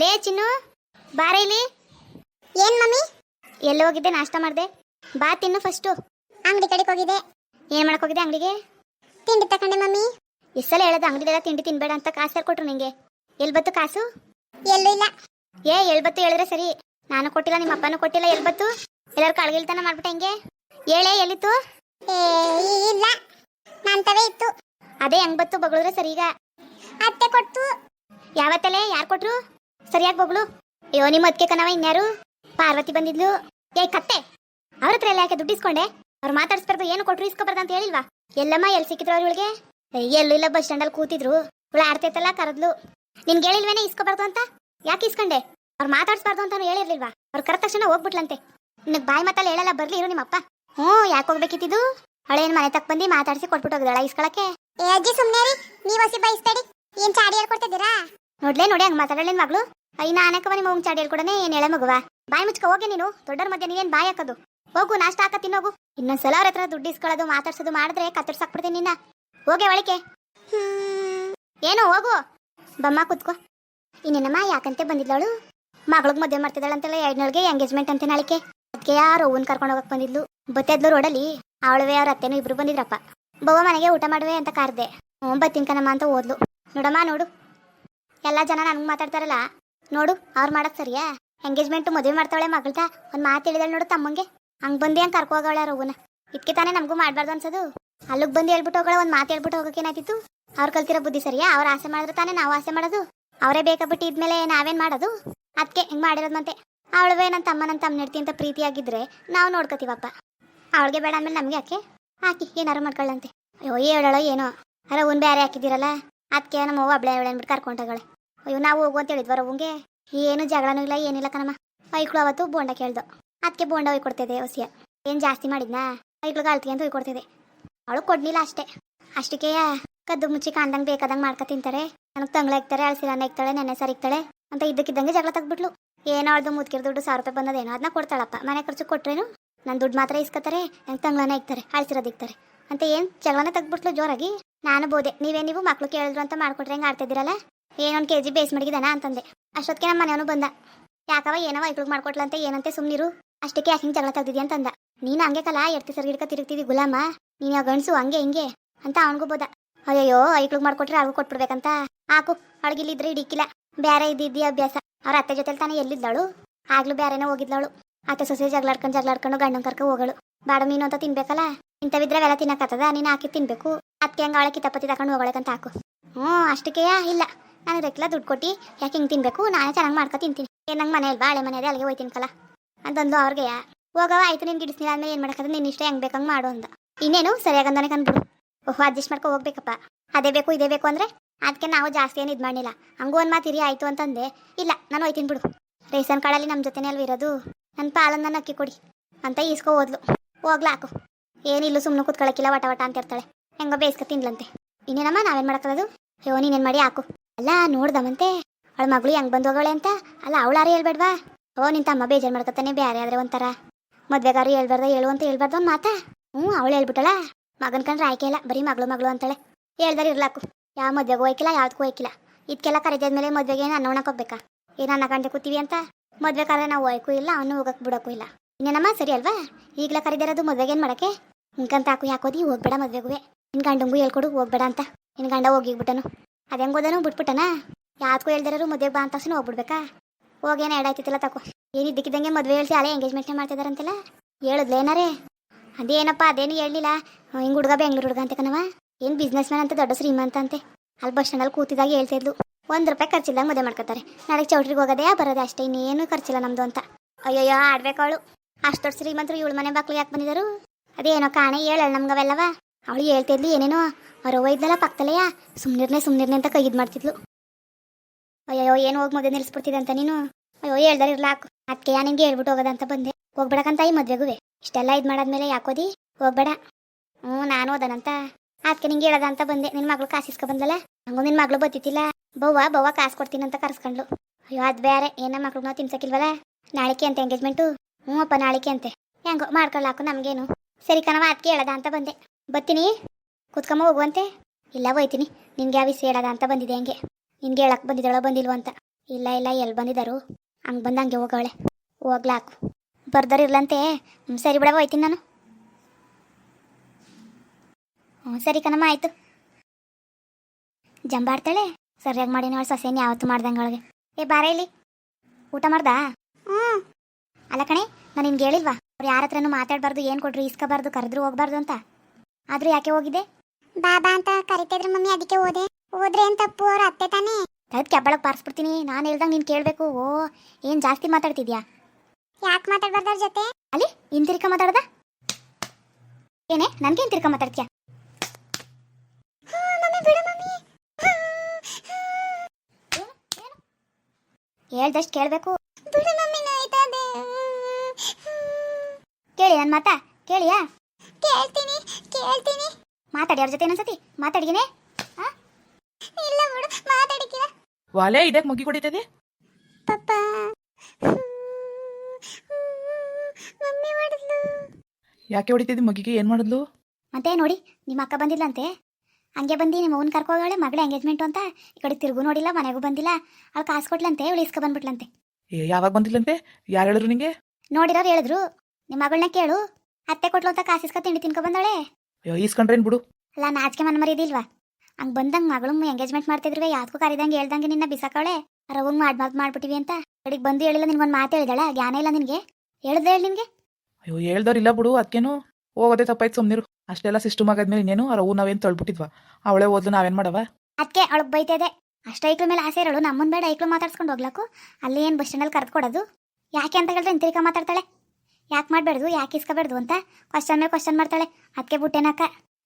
ಲೇ ಚಿನ್ನು ಬಾರ ಇಲ್ಲಿ. ಏನ್ ಮಮ್ಮಿ? ಎಲ್ಲಿ ಹೋಗಿದ್ದೆ? ನಾಷ್ಟ ಮಾಡಿದೆ. ಬಾ ತಿನ್ನು ಫಸ್ಟು ಅಂಗಡಿ ಕಡೆಗೆ ಹೋಗಿದೆ ಏನು ಮಾಡಕ್ ಹೋಗಿದೆ ಅಂಗಡಿಗೆ? ತಿಂಡಿ ತಕೊಂಡೆ ಮಮ್ಮಿ. ಇಷ್ಟೆಲ್ಲ ಹೇಳೋದು ಅಂಗಡಿದೆಲ್ಲ ತಿಂಡಿ ತಿನ್ಬೇಡ ಅಂತ ಕಾಸು ಕೊಟ್ರು ನಿಂಗೆ. ಎಲ್ಲಿ ಬತ್ತು ಕಾಸು? ಎಲ್ಲೂ ಇಲ್ಲ. ಏ ಎಳ್ಬತ್ತು ಹೇಳಿದ್ರೆ ಸರಿ. ನಾನು ಕೊಟ್ಟಿಲ್ಲ ನಿಮ್ಮ ಅಪ್ಪನೂ ಕೊಟ್ಟಿಲ್ಲ ಎಳ್ಬತ್ತು ಎಲ್ಲರೂ ಕಳ್ಗಿಲ್ತನ ಮಾಡ್ಬಿಟ್ಟೆ ಹೆಂಗೆ? ಹೇಳೇ ಎಲ್ಲಿತ್ತು? ಏ ಇಲ್ಲ. ನಂತವೇ ಇತ್ತು. ಅದೇ ಹೆಂಗ್ ಬತ್ತು ಬಗಳಿದ್ರೆ ಸರಿ ಈಗ. ಅತ್ತೆ ಕೊಟ್ಟು ಯಾವತ್ತಲೇ? ಯಾರು ಕೊಟ್ರು? ಸರಿಯಾಗಿ ಬೊಗಳು ಅಯ್ಯೋ ನಿಮ್ಮ ಅದಕ್ಕೆ ಕಣವ ಇನ್ಯಾರು? ಪಾರ್ವತಿ ಬಂದಿದ್ಲು. ಏ ಕತ್ತೆ! ಅವ್ರ ಹತ್ರ ಎಲ್ಲ ಯಾಕೆ ದುಡ್ಡಿಸ್ಕೊಂಡೆ? ಅವ್ರು ಮಾತಾಡ್ಸ್ಬಾರ್ದು ಏನು ಕೊಟ್ಟರು ಇಸ್ಕೊಬಾರ್ದು ಅಂತ ಹೇಳಿಲ್ವಾ? ಎಲ್ಲಮ್ಮ ಎಲ್ಲಿ ಸಿಕ್ಕಿದ್ರು ಅವ್ರಿಗೆ ಎಲ್ಲೂ ಇಲ್ಲ ಬಸ್ ಸ್ಟ್ಯಾಂಡಲ್ಲಿ ಕೂತಿದ್ರು. ಇವಳು ಆಡ್ತೈತಲ್ಲ ಕರೆದ್ಲು. ನಿನ್ಗೆ ಹೇಳಿಲ್ವೇನೆ ಇಸ್ಕೊಬಾರ್ದು ಅಂತ? ಯಾಕೆ ಇಸ್ಕೊಂಡೆ? ಅವ್ರು ಮಾತಾಡ್ಸ್ಬಾರ್ದು ಅಂತ ಹೇಳಿರ್ಲಿಲ್ವಾ? ಅವ್ರು ಕರೆದ ತಕ್ಷಣ ಹೋಗ್ಬಿಟ್ಲಂತೆ. ನಿನಗೆ ಬಾಯಿ ಮಾತಲ್ಲಿ ಹೇಳಲ್ಲ ಬರ್ಲಿ ಇರು ನಿಮ್ಮಪ್ಪ. ಹ್ಞೂ ಯಾಕೆ ಹೋಗ್ಬೇಕಿತ್ತಿದ್ದು ಅವಳೇನು ಮನೆ ತಕ್ಕ ಬಂದು ಮಾತಾಡ್ಸಿ ಕೊಟ್ಬಿಟ್ಟು ಇಸ್ಕೊಳಕ್ಕೆ? ಏ ಅಜ್ಜಿ ಸುಮ್ನೆ ರೀ ನೀವು ಹೊಸಿ ಬಯಸ್ಬೇಡಿ. ಏನ್ ಚಾಡಿ ಹೇಳ್ಕೊಡ್ತಿದ್ದೀರಾ? ನೋಡ್ಲೇ ನೋಡಿ ಹಂಗೆ ಮಾತಾಡಲಿನ ಮಗಳು? ಅಯ್ಯ ನಾನಕ್ಕವ ನಿಮ್ಮ ಹೋಗಿ ಚಾಡಿ ಹೇಳ್ಕೊಡನೆ ಏನ್ ಹೇಳ ಮಗುವ? ಬಾಯಿ ಮುಚ್ಕ, ಹೋಗಿ ನೀನು. ದೊಡ್ಡರ ಮಧ್ಯೆ ನೀನ್ ಬಾಯಿ ಹಾಕೋದು? ಹೋಗು, ನಾಷ್ಟ ಹಾಕ, ತಿನ್ನೋಗು. ಇನ್ನೊಂದ್ಸಲ ಅವ್ರ ಹತ್ರ ದುಡ್ಡು ಇಸ್ಕೊಳ್ಳೋದು, ಮಾತಾಡ್ಸೋದು ಮಾಡಿದ್ರೆ ಕತ್ತರ್ಸಾಕ್ಬಿಡ್ತೀನಿ ನಿನ್ನ. ಹೋಗೆ ಒಳಿಕೆ ಏನು, ಹೋಗು. ಬಮ್ಮ, ಕುತ್ಕೋ. ಇನ್ನೇನಮ್ಮ ಯಾಕಂತೆ ಬಂದಿದ್ಲವಳು? ಮಗಳಿಗೆ ಮದುವೆ ಮಾಡ್ತಿದ್ದಾಳಂತೆಲ್ಲ ಎರಡ್ನೊಳಗೆ ಎಂಗೇಜ್ಮೆಂಟ್ ಅಂತ ನಾಳಿಕೆ. ಅದಕ್ಕೆ ಯಾರು ಹೂವನ್ ಕರ್ಕೊಂಡು ಹೋಗಕ್ ಬಂದಿದ್ಲು. ಬತ್ತೆದ್ಲು ರೋಡಲ್ಲಿ. ಅವಳವೆ, ಅವ್ರ ಅತ್ತೆನೂ ಇಬ್ರು ಬಂದಿದ್ರಪ್ಪ. ಬವ್ವ ಮನೆಗೆ ಊಟ ಮಾಡುವೆ ಅಂತ ಕಾರ್ದೆ. ಬತ್ತೀನಿ ಕಣಮ್ಮ ಅಂತ ಓದ್ಲು ನೋಡಮ್ಮ, ನೋಡು. ಎಲ್ಲ ಜನ ನನಗೆ ಮಾತಾಡ್ತಾರಲ್ಲ? ನೋಡು, ಅವ್ರು ಮಾಡಕ್ ಸರಿಯಾ? ಎಂಗೇಜ್ಮೆಂಟ್ ಮದುವೆ ಮಾಡ್ತಾವಳೆ ಮಗಳ್ದ? ಒಂದ್ ಮಾತು ಹೇಳಿದಳು ನೋಡು ತಮ್ಮಂಗೆ. ಹಂಗ್ ಬಂದು ಹಂಗೆ ಕರ್ಕೊ ಹೋಗವಳೆ ರಘುನ. ಇದಕ್ಕೆ ತಾನೇ ನಮಗೂ ಮಾಡ್ಬಾರ್ದು ಅನ್ಸೋದು. ಅಲ್ಲಿಗೆ ಬಂದು ಹೇಳ್ಬಿಟ್ಟು ಹೋಗಳ ಒಂದು ಮಾತು ಹೇಳ್ಬಿಟ್ಟು ಹೋಗಕ್ಕೆ ಏನಾಯ್ತಿತ್ತು? ಅವ್ರು ಕಲ್ತಿರೋ ಬುದ್ಧಿ ಸರಿಯಾ? ಅವ್ರು ಆಸೆ ಮಾಡಿದ್ರೆ ತಾನೇ ನಾವು ಆಸೆ ಮಾಡೋದು? ಅವರೇ ಬೇಕಾಗ್ಬಿಟ್ಟು ಇದ್ಮೇಲೆ ನಾವೇನ್ ಮಾಡೋದು? ಅದಕ್ಕೆ ಹಿಂಗ್ ಮಾಡಿರೋದು ಮತ್ತೆ ಅವಳವೇ ನನ್ನ ತಮ್ಮ ನನ್ನ ತಮ್ಮ ನೆಡ್ತಿ ಅಂತ ಪ್ರೀತಿಯಾಗಿದ್ರೆ ನಾವು ನೋಡ್ಕೋತೀವಪ್ಪ. ಅವಳಿಗೆ ಬೇಡ ಅಂದ್ಮೇಲೆ ನಮ್ಗೆ ಯಾಕೆ? ಹಾಕಿ ಏನಾರು ಮಾಡ್ಕೊಳ್ಳಂತೆ ಅಯ್ಯೋ ಹೇಳೋ ಏನೋ. ಅರ ಒಂದು ಬೇರೆ ಹಾಕಿದ್ದೀರಲ್ಲ? ಅದಕ್ಕೆ ನಮ್ಮ ಅವ್ವ ಅಬ್ಳೆ ಅವಳೆ ಅಂದ್ಬಿಟ್ಟು ಕರ್ಕೊಂಡೋಗಳೆ ಅಯ್ಯೋ, ನಾವು ಹೋಗು ಅಂತ ಹೇಳಿದ್ವರ ರವಂಗೆ ಏನು ಜಗಳನೂ ಇಲ್ಲ, ಏನಿಲ್ಲ ಕಣಮ್ಮ. ಐಕ್ಳು ಅವತ್ತು ಬೋಂಡ ಕೇಳ್ದು. ಅದಕ್ಕೆ ಬೋಂಡ ಒಯ್ಕೊಡ್ತಿದ್ದೆ ಹೊಸಿಯ ಏನು ಜಾಸ್ತಿ ಮಾಡಿದ್ನಾ? ಐಕ್ಳು ಅಳ್ತಿ ಅಂತ ಒಯ್ಕೊಡ್ತಿದ್ದೆ ಅವಳು ಕೊಡ್ಲಿಲ್ಲ ಅಷ್ಟೇ. ಅಷ್ಟಕ್ಕೆ ಕದ್ದು ಮುಚ್ಚಿ ಕಾಣ್ದಂಗೆ ಬೇಕಾದಂಗೆ ಮಾಡ್ಕೊ ತಿಂತಾರೆ. ನನಗೆ ತಂಗ್ಳ ಇಕ್ತಾರೆ ಅಳಸಿರನ್ನ ಇಕ್ತಾಳೆ ನೆನೆ ಸರ್ ಇಕ್ತಾಳೆ ಅಂತ ಇದ್ದಕ್ಕಿದ್ದಂಗೆ ಜಗಳ ತೆಗ್ಬಿಟ್ಲು. ಏನೋ ಅವ್ದು ಮುದ್ಕಿರ ದುಡ್ಡು ಸಾವಿರ ರೂಪಾಯಿ ಬಂದದೇನೋ ಅದನ್ನ ಕೊಡ್ತಾಳಪ್ಪ. ಮನೆ ಖರ್ಚು ಕೊಟ್ರೇನು ನನ್ನ ದುಡ್ಡು ಮಾತ್ರ ಇಸ್ಕೊತಾರೆ, ನಂಗೆ ತಂಗ್ಳನ ಇಕ್ತಾರೆ ಅಳ್ಸಿರೋದು ಇಕ್ತಾರೆ. ಅಂತ ಏನು ಜಗಳನ ತೆಗ್ಬಿಟ್ಲು ಜೋರಾಗಿ? ನಾನು ಬೋದೆ. ನೀವೇ ನೀವು ಮಕ್ಳು ಕೇಳಿದ್ರು ಅಂತ ಮಾಡ್ಕೊಟ್ರೆ ಹೆಂಗೆ ಆಡ್ತಿದ್ದೀರಲ್ಲ? ಏನೊಂದು ಕೆ ಜಿ ಬೇಸ್ ಮಡಗಿದಾನ ಅಂತಂದೆ. ಅಷ್ಟೊತ್ತಿಗೆ ನಮ್ಮ ಮನೆಯವನು ಬಂದ. ಯಾಕವ ಏನವ ಐಕ್ಳಿಗೆ ಮಾಡ್ಕೊಟ್ಲಂತ ಏನಂತೆ ಸುಮ್ನಿರು ಅಷ್ಟಕ್ಕೆ ಯಾಕೆ ಹಿಂಗೆ ಜಗಳ ತೆಗ್ದಿದ್ಯಾ ಅಂತಂದ. ನೀನು ಹಂಗೆ ಕಲ ಎಡ್ತಿ ಸರ್ ಗಿಡಕ ತಿರುಗ್ತಿದ್ದಿ ಗುಲಾಮ. ನೀನು ಯಾವ ಗಂಡಸು ಹಂಗೆ ಹಿಂಗೆ ಅಂತ ಅವನಿಗೂ ಬೋದ ಅಯ್ಯೋ ಐಕ್ಳಿಗೆ ಮಾಡ್ಕೊಟ್ರೆ ಅವ್ರಿಗೂ ಕೊಟ್ಬಿಡ್ಬೇಕಂತ. ಹಾಕು ಅಳಗಿಲ್ಲಿದ್ರೆ ಹಿಡಿಕಿಲ್ಲ. ಬೇರೆ ಇದ್ದಿದ್ದಿ ಅಭ್ಯಾಸ. ಅವ್ರ ಅತ್ತೆ ಜೊತೆಲಿ ತಾನೇ ಎಲ್ಲಿದ್ದಾಳು? ಆಗ್ಲೂ ಬೇರೆನೇ ಹೋಗಿದ್ಲವಳು. ಅತ್ತೆ ಸೊಸೆ ಜಗಳಾಡ್ಕೊಂಡು ಜಗಳಾಡ್ಕೊಂಡು ಗಂಡನ ಕರ್ಕ ಹೋಗಳು. ಬಾಡ ಮೀನು ಅಂತ ತಿನ್ಬೇಕಲ್ಲ? ಇಂಥವಿದ್ರೆ ಅವೆಲ್ಲ ತಿನ್ನಕತ್ತದ ನೀನು ಹಾಕಿ ತಿನ್ಬೇಕು. ಅದಕ್ಕೆ ಹಂಗೆ ಅವಳೆ ಕಿತಾಪತಿ ತಕೊಂಡು ಹೋಗಳಕ್ಕಂತ ಹಾಕು. ಹ್ಞೂ ಅಷ್ಟಕ್ಕೆಯಾ ಇಲ್ಲ. ನಾನು ರೆಕ್ಲ ದುಡ್ಡು ಕೊಟ್ಟು ಯಾಕೆ ಹಿಂಗೆ ತಿನ್ಬೇಕು? ನಾನೇ ಚೆನ್ನಾಗಿ ಮಾಡ್ಕೊ ತಿಂತೀನಿ. ಏನು ನಂಗೆ ಮನೆ ಇಲ್ವಾ? ಹಳೆ ಮನೆ ಅಲ್ಲಿಗೆ ಹೋಯ್ತೀನಿ ಕಲ ಅಂತಂದು ಅವ್ರಿಗೆ. ಹೋಗವ ಆಯ್ತು ನೀನು ಗಿಡಿಸ್ನಿಲ್ಲ ಆದ್ಮೇಲೆ ಏನು ಮಾಡಕ್ಕದ ನಿನ್ನ ಇಷ್ಟ ಹೆಂಗೆ ಬೇಕಂಗೆ ಮಾಡು ಅಂತ ಇನ್ನೇನು? ಸರಿಯಾಗಂದಾನೆ ಕಂದ್ಬಿಡು ಓಹೋ ಅಡ್ಜಸ್ಟ್ ಮಾಡ್ಕೊ ಹೋಗ್ಬೇಕಪ್ಪ. ಅದೇ ಬೇಕು, ಇದೇ ಬೇಕು ಅಂದರೆ ಅದಕ್ಕೆ ನಾವು ಜಾಸ್ತಿ ಏನು ಇದು ಮಾಡಿಲ್ಲ ಹಂಗೂ ಒಂದು ಮಾತು ಆಯಿತು ಅಂತಂದೆ. ಇಲ್ಲ, ನಾನು ಹೋಯ್ತೀನಿ ಬಿಡು ರೇಷನ್ ಕಾರ್ಡಲ್ಲಿ ನಮ್ಮ ಜೊತೆನೇ ಅಲ್ವಿರೋದು ನನ್ನ ಪಾಲನ್ನ ಅಕ್ಕಿ ಕೊಡಿ ಅಂತ ಈಸ್ಕೊ ಹೋದ್ಲು. ಹೋಗ್ಲಾ ಹಾಕು. ಏನಿಲ್ಲ ಸುಮ್ಮನೆ ಕೂತ್ಕೊಳ್ಳೋಕ್ಕಿಲ್ಲ ವಟ ವಟ ಅಂತ ಇರ್ತಾಳೆ. ಹೆಂಗೋ ಬೇಯಿಸ್ಕೊ ತಿನ್ಲಂತೆ. ಇನ್ನೇನಮ್ಮ, ನಾವೇನು ಮಾಡೋಕ್ಕದು ಅಯ್ಯೋ, ನೀನೇನು ಮಾಡಿ ಹಾಕು. ಅಲ್ಲ ನೋಡ್ದಮಂತೆ ಅವಳ ಮಗಳು ಹೆಂಗ್ ಬಂದು ಹೋಗೋಳೆ ಅಂತ? ಅಲ್ಲ, ಅವಳಾರು ಹೇಳ್ಬೇಡ್ವಾ? ಓ, ನಿನ್ ತಮ್ಮ ಬೇಜಾರು ಮಾಡ್ಕೊತಾನೆ ಬೇರೆ ಆದ್ರೆ ಒಂಥರ. ಮದ್ವೆಗಾರು ಹೇಳ್ಬಾರ್ದ, ಹೇಳು ಅಂತ ಹೇಳ್ಬಾರ್ದು ಒಂದು ಮಾತಾ? ಹ್ಞೂ, ಅವಳು ಹೇಳ್ಬಿಟ್ಟಳ? ಮಗನ ಕಂಡ್ರೆ ಆಯ್ಕೆ ಇಲ್ಲ, ಬರೀ ಮಗಳು ಮಗಳು ಅಂತಾಳೆ. ಹೇಳ್ದಾರ ಇರ್ಲಾಕು. ಯಾವ ಮದ್ವೆಗೂ ಹೋಯ್ಕಿಲ್ಲ ಯಾವ್ದಕ್ಕೂ ಹೋಯ್ಕಿಲ್ಲ. ಇದಕ್ಕೆಲ್ಲ ಕರೆದಾದ್ಮೇಲೆ ಮದ್ವೆಗೆ ಏನು ಅನ್ನ ಹೋಗಬೇಕಾ ಹೋಗ್ಬೇಕಾ? ಏನು ಅನ್ನ ಗಂಟೆ ಕೂತೀವಿ ಅಂತ? ಮದ್ವೆ ನಾವು ಹೋಯ್ಕೂ ಇಲ್ಲ, ಅವನು ಹೋಗಕ್ಕೆ ಬಿಡೋಕ್ಕೂ ಇಲ್ಲ. ಇನ್ನೇನಮ್ಮ, ಸರಿ ಅಲ್ವಾ? ಈಗಲೇ ಕರೆದಿರೋದು ಮದ್ವೆಗೆ ಏನು ಮಾಡಕ್ಕೆ? ಹಿಂಗಂತ ಹಾಕು ಯಾಕೋದಿ, ಹೋಗ್ಬೇಡ ಮದ್ವೆಗೂ ನಿನ್ನ ಗಂಡಂಗೂ ಹೇಳ್ಕೊಡು, ಹೋಗ್ಬೇಡ ಅಂತ. ನಿನ್ನ ಗಂಡ ಹೋಗಿಬಿಟ್ಟನು. ಅದ ಹೆಂಗ್ ಹೋದನು ಬಿಟ್ಬಿಟ್ಟನ? ಯಾವ್ದಕ್ಕೂ ಹೇಳ್ದಿರೋರು ಮದುವೆ ಬಾ ಅಂತ ಹೋಗ್ಬಿಡ್ಬೇಕಾ? ಹೋಗೇನ ಎಡಾಯ್ತಿತ್ತಲ್ಲ ತಕೋ. ಏನಿದ್ದಕ್ಕಿದ್ದಂಗೆ ಮದುವೆ ಹೇಳ್ಸಿ ಅಲ್ಲೇ ಎಂಗೇಜ್ಮೆಂಟ್ನೇ ಮಾಡ್ತಿದಾರಂತಿಲ್ಲ? ಹೇಳಿದ್ಲ ಏನಾರೇ? ಅದೇನಪ್ಪ, ಅದೇನು ಹೇಳಲಿಲ್ಲ. ಹಿಂಗೆ ಹುಡುಗ ಬೆಂಗ್ಳೂರು ಹುಡುಗ ಅಂತ ಏನು ಬಿಸ್ನೆಸ್ ಮ್ಯಾನ್ ಅಂತ, ದೊಡ್ಡ ಶ್ರೀಮಂತ ಅಂತೆ ಅಲ್ಲಿ ಬಸ್ ಸ್ಟ್ಯಾಂಡಲ್ಲಿ ಕೂತಿದಾಗ ಹೇಳ್ತಿದ್ಲು ಒಂದು ರೂಪಾಯಿ ಖರ್ಚಿಲ್ಲ ಮದುವೆ ಮಾಡ್ಕೊತಾರೆ. ನಾಳೆ ಚೌಟ್ರಿಗೆ ಹೋಗೋದೇ ಬರೋದೇ ಅಷ್ಟೇ, ಇನ್ನೇನು ಖರ್ಚಿಲ್ಲ ನಮ್ದು ಅಂತ. ಅಯ್ಯಯ್ಯೋ, ಆಡ್ಬೇಕು ಅವಳು. ಅಷ್ಟು ಶ್ರೀಮಂತರು ಇವಳು ಮನೆ ಬಾಕ್ಲು ಯಾಕೆ ಬಂದಿದ್ರು? ಅದೇನೋ ಕಾಣೆ ಹೇಳಲ್ಲ ನಮ್ಗೆ ಅವೆಲ್ಲವ ಅವಳು ಹೇಳ್ತಿದ್ಲು ಏನೇನೋ ಅವ್ರವ್ವ ಇದ್ಲಲ್ಲ ಪಕ್ಕದಲ್ಲೆಯ ಸುಮ್ನಿರ್ನೆ ಸುಮ್ನಿರ್ನೆ ಅಂತ ಕೈ ಮಾಡ್ತಿದ್ಲು. ಅಯ್ಯೋ ಏನು ಹೋಗಿ ಮದುವೆ ನಿಲ್ಸ್ಬಿಡ್ತಿದೆ ಅಂತ ನೀನು? ಅಯ್ಯೋ ಹೇಳ್ದಾರ ಇರ್ಲಾಕು ಅದಕ್ಕೆ ನಿಂಗೆ ಹೇಳ್ಬಿಟ್ಟು ಹೋಗೋದಂತ ಬಂದೆ. ಹೋಗ್ಬೇಡಕ್ಕಂತ ಈ ಮದ್ವೆಗೂ ಇಷ್ಟೆಲ್ಲ ಇದು ಮಾಡಾದ್ಮೇಲೆ ಯಾಕೋದಿ? ಹೋಗ್ಬೇಡ. ಹ್ಞೂ ನಾನು ಓದನಂತ ಅದಕ್ಕೆ ನಿಂಗೆ ಹೇಳದ ಅಂತ ಬಂದೆ. ನಿನ್ನ ಮಗಳು ಕಾಸು ಇಸ್ಕೊ ಬಂದಲ್ಲ? ಹಂಗೂ ನಿನ್ನ ಮಗಳು ಬತ್ತಿತ್ತಿಲ್ಲ ಬವ್ವ ಬವ್ವ ಕಾಸು ಕೊಡ್ತೀನಿ ಅಂತ ಕರ್ಸ್ಕೊಂಡ್ಲು. ಅಯ್ಯೋ, ಅದು ಬೇರೆ ಏನ ಮಕ್ಳು ನಾವು ತಿನ್ಸಕ್ಕಿಲ್ವಲ್ಲ? ನಾಳಿಕೆ ಅಂತ ಎಂಗೇಜ್ಮೆಂಟು ಹ್ಞೂ ಅಪ್ಪ, ನಾಳಿಕೆ ಅಂತೆ. ಹೆಂಗೋ ಮಾಡ್ಕೊಳ್ಳಾಕು ನಮಗೇನು. ಸರಿ ಕಣವ ಅದಕ್ಕೆ ಹೇಳದ ಅಂತ ಬಂದೆ. ಬತ್ತೀನಿ ಕುತ್ಕೊಂಬ ಹೋಗುವಂತೆ. ಇಲ್ಲ ಹೋಯ್ತೀನಿ. ನಿನ್ಗೆ ಯಾವ ವಿಷಯ ಹೇಳದ ಅಂತ ಬಂದಿದೆ ಹಂಗೆ. ನಿನ್ಗೆ ಹೇಳಕ್ ಬಂದಿದ್ದಾಳೋ ಬಂದಿಲ್ವ ಅಂತ. ಇಲ್ಲ ಇಲ್ಲ ಎಲ್ಲಿ ಬಂದಿದ್ದಾರು? ಹಂಗೆ ಬಂದು ಹಂಗೆ ಹೋಗವಳೆ. ಹೋಗ್ಲಾಕು ಬರ್ದರ್ ಇರ್ಲಂತೆ. ಹ್ಞೂ ಸರಿ ಬಿಡವ ಹೋಯ್ತೀನಿ ನಾನು. ಹ್ಞೂ ಸರಿ ಕಣಮ್ಮ ಆಯಿತು. ಜಂಬಾಡ್ತಾಳೆ. ಸರಿಯಾಗಿ ಮಾಡಿನ ಅವಳು ಸೊಸೆನ ಯಾವತ್ತು ಮಾಡ್ದಂಗೆ ಅವಳಿಗೆ. ಏ ಬಾರ ಇಲ್ಲಿ ಊಟ ಮಾಡ್ದಾ? ಹ್ಞೂ ಅಲ್ಲ ಕಣೆ ನಾನು ನಿನ್ಗೆ ಹೇಳಿಲ್ವಾ? ಅವ್ರು ಯಾರ ಹತ್ರನೂ ಮಾತಾಡಬಾರ್ದು ಏನು ಕೊಡ್ರಿ ಇಸ್ಕೋಬಾರ್ದು ಕರೆದ್ರು ಹೋಗ್ಬಾರ್ದು ಅಂತ. ಆದ್ರೂ ಯಾಕೆ ಹೋಗಿದೆ ಬಾಬಾ ಅಂತ ಕರಿತಿದ್ರು ಮಮ್ಮಿ, ಅದಕ್ಕೆ ಹೋದೆ. ಹೋದ್ರೆ ಏನ್ ತಪ್ಪು ಅವ್ರ ಅತ್ತೆ ತಾನೇ? ಅದಕ್ಕೆ ಅಬ್ಬಳಕ್ ಪಾರ್ಸ್ಬಿಡ್ತೀನಿ ನಾನು ಹೇಳ್ದಂಗೆ ನೀನು ಕೇಳಬೇಕು. ಓ, ಏನು ಜಾಸ್ತಿ ಮಾತಾಡ್ತಿದ್ಯಾ? ಯಾಕೆ ಮಾತಾಡ್ಬಾರ್ದು ಅವ್ರ ಜೊತೆ? ಅಲ್ಲಿ ಹಿಂತಿರ್ಕ ಮಾತಾಡ್ದ? ಏನೇ ನನಗೆ ಹಿಂತಿರ್ಕ ಮಾತಾಡ್ತೀಯ? ಹೇಳ್ದಷ್ಟು ಕೇಳಬೇಕು. ಕೇಳಿ ನನ್ನ ಮಾತಾ? ಕೇಳಿಯಾ? ಕೇಳ್ತೀನಿ ಕೇಳ್ತೀನಿ. ಮಾತಾಡಿ ಅವ್ರ ಜೊತೆ ಇನ್ನೊಂದ್ಸತಿ. ಮಾತಾಡಿಗೇನೆ? ಇಲ್ಲ ಬಿಡು ಮಾತಾಡಿಕಿಲ್ಲ ವಾಲೆ ಇದಕ್ಕೆ ಮುಗಿ ಕೊಡಿತದೆ ಪಪ್ಪ. ಮಮ್ಮಿ ಮಾಡಿದ್ಲು. ಯಾಕೆ ಹೊಡಿತಿದ್ದಿ ಮಗಿಗೆ? ಏನು ಮಾಡಿದ್ಲು? ಮತ್ತೆ ನೋಡಿ ನಿಮ್ಮ ಅಕ್ಕ ಬಂದಿಲ್ಲಂತೆ ಹಂಗೆ ಬಂದು ನಿಮ್ಮ ಅವ್ನ ಕರ್ಕೋಗಳೆ ಮಗಳ ಎಂಗೇಜ್ಮೆಂಟ್ ಅಂತ. ಈ ಕಡೆ ತಿರುಗು ನೋಡಿಲ್ಲ ಮನೆಗೂ ಬಂದಿಲ್ಲ. ಅವ್ಳು ಕಾಸು ಕೊಟ್ಲಂತೆ ಉಳಿಸ್ಕ ಇಸ್ಕೊ ಬಂದ್ಬಿಟ್ಲಂತೆ. ಏ ಯಾವಾಗ ಬಂದಿಲ್ಲಂತೆ ಯಾರು ಹೇಳಿದ್ರು ನಿಂಗೆ? ನೋಡಿರೋರು ಹೇಳಿದ್ರು. ನಿಮ್ಮ ಮಗಳನ್ನ ಕೇಳು. ಅತ್ತೆ ಕೊಟ್ಲು ಅಂತ ಕಾಸಿಸ್ಕ ತಿಂಡಿ ತಿನ್ಕೊ ಬಂದಳೆ ಅಯ್ಯೋ ಈಸ್ಕೊಂಡ್ರೇನ್ ಬಿಡು. ಅಲ್ಲ ನಾಚಿಕೆ ಮನ ಮರಿದಿಲ್ವಾ ಹಂಗ್ ಬಂದಂಗ್ ಮಗಳು ಎಂಗೇಜ್ಮೆಂಟ್ ಮಾಡ್ತಿದ್ರು ಯಾವ್ದಕ್ಕೂ ಕರಿದಂಗೆ ಹೇಳ್ದಂಗೆ ನಿನ್ನ ಬಿಸಾಕವಳೆ. ರವಂಗ್ ಮಾಡ್ ಮಾತು ಮಾಡ್ಬಿಟ್ಟಿವಿ ಅಂತ. ಕಡೆಗೆ ಬಂದು ಹೇಳಿಲ್ಲ ನಿನ್ಗೊಂದು ಮಾತು ಹೇಳಿದಳ? ಜ್ಞಾನ ಇಲ್ಲ ನಿನಗೆ. ಹೇಳ್ದೆ ಹೇಳಿ ನಿನ್ಗೆ? ಅಯ್ಯೋ ಹೇಳ್ದವ್ರಿಲ್ಲ ಬಿಡು ಅದಕ್ಕೇನು ಹೋಗೋದೆ ತಪ್ಪಾಯ್ತು ಸುಮ್ಮನಿರು ಅಷ್ಟೆಲ್ಲ ಸಿಸ್ಟಮ್ ಆಗಾದ್ಮೇಲೆ ಇನ್ನೇನು ಅವ್ರ ಅವು ನಾವೇನು ತೊಳ್ಬಿಟ್ಟಿದ್ವಾ? ಅವಳೇ ಓದ್ಲು ನಾವೇನು ಮಾಡವ? ಅದಕ್ಕೆ ಅವಳಗ್ ಬೈತದೆ ಅಷ್ಟು ಐಕ್ಳ ಮೇಲೆ ಆಸೆ ಇರಳು ನಮ್ಮನ್ ಬೇಡ ಐಕ್ಳು ಮಾತಾಡ್ಸ್ಕೊಂಡು ಹೋಗ್ಲಾಕು? ಅಲ್ಲಿ ಏನು ಬಸ್ ಸ್ಟ್ಯಾಂಡಲ್ಲಿ ಕರೆದು ಕೊಡೋದು? ಯಾಕೆ ಅಂತ ಹೇಳಿದ್ರೆ ಇಂತಿರಿಕ ಮಾತಾಡ್ತಾಳೆ. ಯಾಕೆ ಮಾಡಬಾರ್ದು ಯಾಕೆ ಇಸ್ಕೋಬಾರ್ದು ಅಂತ? ಕ್ವಶನ್ ಮೇಲೆ ಕ್ವಶನ್ ಮಾಡ್ತಾಳೆ. ಅದಕ್ಕೆ ಬಿಟ್ಟೇನಕ್ಕ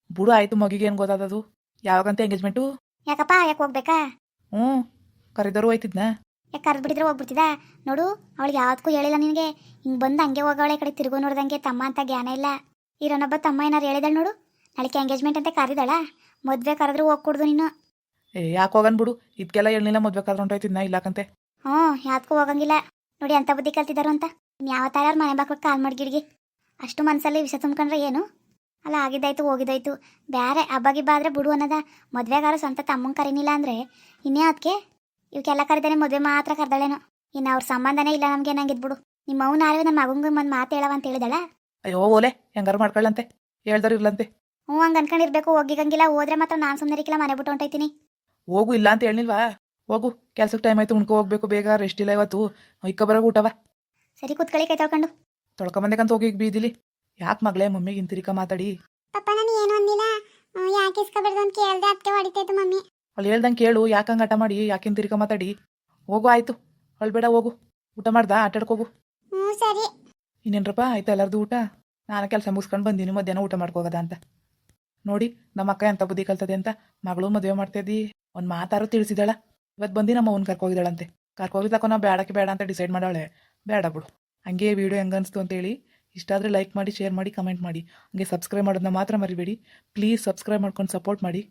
ಬುಡು ಆಯ್ತು ಮಗಿಗೆ ಏನು ಗೊತ್ತಾದದು? ಯಾವಾಗಂತ ಎಂಗೇಜ್ಮೆಂಟು ಯಾಕಪ್ಪ? ಯಾಕೆ ಹೋಗ್ಬೇಕಾ? ಹ್ಞೂ ಕರೆದರು ಹೋಯ್ತಿದ್ನ? ಯಾಕೆ ಕರೆದು ಬಿಟ್ಟಿದ್ರೆ ಹೋಗ್ಬಿಡ್ತಿದ? ನೋಡು ಅವಳಿಗೆ ಯಾವ್ದಕ್ಕೂ ಹೇಳಿಲ್ಲ ನಿನಗೆ. ಹಿಂಗೆ ಬಂದು ಹಂಗೆ ಹೋಗವಳೆ ಕಡೆ ತಿರುಗು ನೋಡ್ದಂಗೆ ತಮ್ಮ ಅಂತ ಜ್ಞಾನ ಇಲ್ಲ. ಇರೋನೊಬ್ಬ ತಮ್ಮ ಏನಾರು ಹೇಳಿದಳು ನೋಡು. ನಾಳೆಗೆ ಎಂಗೇಜ್ಮೆಂಟ್ ಅಂತ ಕರೆದಳ ಮದುವೆ ಕರೆದ್ರು ಹೋಗ್ಕೊಡ್ದು ನೀನು. ಏ ಯಾಕೆ ಹೋಗನ್ ಬಿಡು? ಇದಕ್ಕೆಲ್ಲ ಹೇಳಿಲ್ಲ ಮದ್ವೆ ಕಾದ್ರೆ ಹೊಂಟೋಯ್ತಿದ್ನ ಇಲ್ಲಕಂತೆ? ಹ್ಞೂ ಯಾವ್ದಕ್ಕೂ ಹೋಗಂಗಿಲ್ಲ. ನೋಡಿ ಅಂತ ಬುದ್ಧಿ ಕಲ್ತಿದ್ದಾರು ಅಂತ. ಯಾವ ಥರ ಮನೆ ಬಾಕ್ಲಿಗೆ ಕಾಲ್ ಮಾಡ್ಗಿಡ್ಗಿ ಅಷ್ಟು ಮನಸ್ಸಲ್ಲಿ ವಿಷ ತುಂಬ್ಕೊಂಡ್ರೆ ಏನು? ಅಲ್ಲ ಆಗಿದ್ದಾಯ್ತು ಹೋಗಿದ್ದಾಯ್ತು. ಬೇರೆ ಹಬ್ಬ ಆದರೆ ಬಿಡು ಅನ್ನೋದ. ಮದುವೆಗಾರ ಸ್ವಂತ ತಮ್ಮಂಗೆ ಕರೀನಿಲ್ಲ ಅಂದರೆ ಇನ್ನೇ ಅದಕ್ಕೆ ಇವಕ್ಕೆಲ್ಲ ಕರಿದಾನೆ ಮದುವೆ ಮಾತ್ರ ಕರ್ದಳೇನೋ. ಇನ್ನು ಅವ್ರ ಸಂಬಂಧನೇ ಇಲ್ಲ ನಮಗೆ ನಂಗಿದ್ ಬಿಡು. ನಿಮ್ಮ ಅವ್ನ ನಾಳೆ ನಮ್ಮ ಮಗಂಗೆ ಒಂದು ಮಾತು ಹೇಳವ ಅಂತ ಹೇಳಿದಳ? ಅಯ್ಯೋ ಓಲೆ ಹೆಂಗಾರು ಮಾಡ್ಕೊಳ್ಳಂತೆ ಹೇಳ್ದವ್ರು ಇಲ್ಲಂತೆ ಹ್ಞೂ ಹಂಗೆ ಅನ್ಕೊಂಡಿರ್ಬೇಕು. ಹೋಗಿಗಂಗಿಲ್ಲ ಹೋದ್ರೆ ಮಾತ್ರ ನಾನು ಸುಮ್ಮನೆ ಇರಿಕಿಲ್ಲ ಮನೆ ಬಿಟ್ಟು ಹೊಂಟೈತೀನಿ ಹೋಗು ಇಲ್ಲ ಅಂತ ಹೇಳಿಲ್ವಾ ಹೋಗು ಕೆಲ್ಸಕ್ಕೆ ಟೈಮ್ ಆಯ್ತು ಉಣ್ಕೋ ಹೋಗ್ಬೇಕು. ಬೇಗ ರೆಸ್ಟ್ ಇಲ್ಲ ಇವತ್ತು. ಇಕ್ಕ ಬರೋ ಊಟವ. ಸರಿ ಕೂತ್ಕೊಳ್ಳಿ ಕೈ ತೊಳ್ಕೊಂಡು. ತೊಳ್ಕೊಂಬಂದೇಕಂತ ಹೋಗಿ ಬೀದಿಲಿ. ಯಾಕೆ ಮಗಳೇ ಮಮ್ಮಿಗೆ ಇಂತಿರಿಕ ಮಾತಾಡಿ? ಪಪ್ಪ ನಾನು ಏನು ಅಂದಿಲ್ಲ. ಯಾಕೆ ಇಸ್ಕೊಬಾರ್ದು ಅಂತ ಕೇಳ್ದೆ ಅದಕ್ಕೆ ಹೊಡಿತೈತು ಮಮ್ಮಿ. ಅಲ್ಲಿ ಹೇಳ್ದಂಗೆ ಕೇಳು ಯಾಕಂಗೆ ಆಟ ಮಾಡಿ ಯಾಕೆ ತಿರ್ಕ ಮಾತಾಡಿ? ಹೋಗು ಆಯ್ತು. ಬೇಡ ಹೋಗು. ಊಟ ಮಾಡ್ದಾ? ಆಟಾಡ್ಕೋಗು ಹ್ಞೂ ಸರಿ. ಇನ್ನೇನ್ರಪ್ಪ ಆಯ್ತು ಎಲ್ಲರದು ಊಟ? ನಾನು ಕೆಲಸ ಮುಗಿಸ್ಕೊಂಡು ಬಂದೀನಿ ಮಧ್ಯಾಹ್ನ ಊಟ ಮಾಡ್ಕೋಗದ ಅಂತ. ನೋಡಿ ನಮ್ಮ ಅಕ್ಕ ಎಂತ ಬುದ್ಧಿ ಕಲ್ತದೆ ಅಂತ ಮಗಳು ಮದುವೆ ಮಾಡ್ತಿದ್ದಿ ಒಂದು ಮಾತಾರು ತಿಳಿಸಿದಾಳ. ಇವತ್ತು ಬಂದು ನಮ್ಮ ಅವ್ನು ಕರ್ಕೋಗಿದ್ದಾಳಂತೆ ಕರ್ಕೋಗಿ ತಕೋ ನಾವು ಬೇಡಕ್ಕೆ ಬೇಡ ಅಂತ ಡಿಸೈಡ್ ಮಾಡಾಳೆ ಬೇಡ ಬಿಡು. ಹಂಗೆ ವಿಡಿಯೋ ಹೆಂಗೆ ಅನಿಸ್ತು ಅಂತೇಳಿ ಇಷ್ಟ ಆದರೆ ಲೈಕ್ ಮಾಡಿ ಶೇರ್ ಮಾಡಿ ಕಮೆಂಟ್ ಮಾಡಿ. ಹಂಗೆ ಸಬ್ಸ್ಕ್ರೈಬ್ ಮಾಡೋದನ್ನ ಮಾತ್ರ ಮರಿಬೇಡಿ. ಪ್ಲೀಸ್ ಸಬ್ಸ್ಕ್ರೈಬ್ ಮಾಡ್ಕೊಂಡು ಸಪೋರ್ಟ್ ಮಾಡಿ.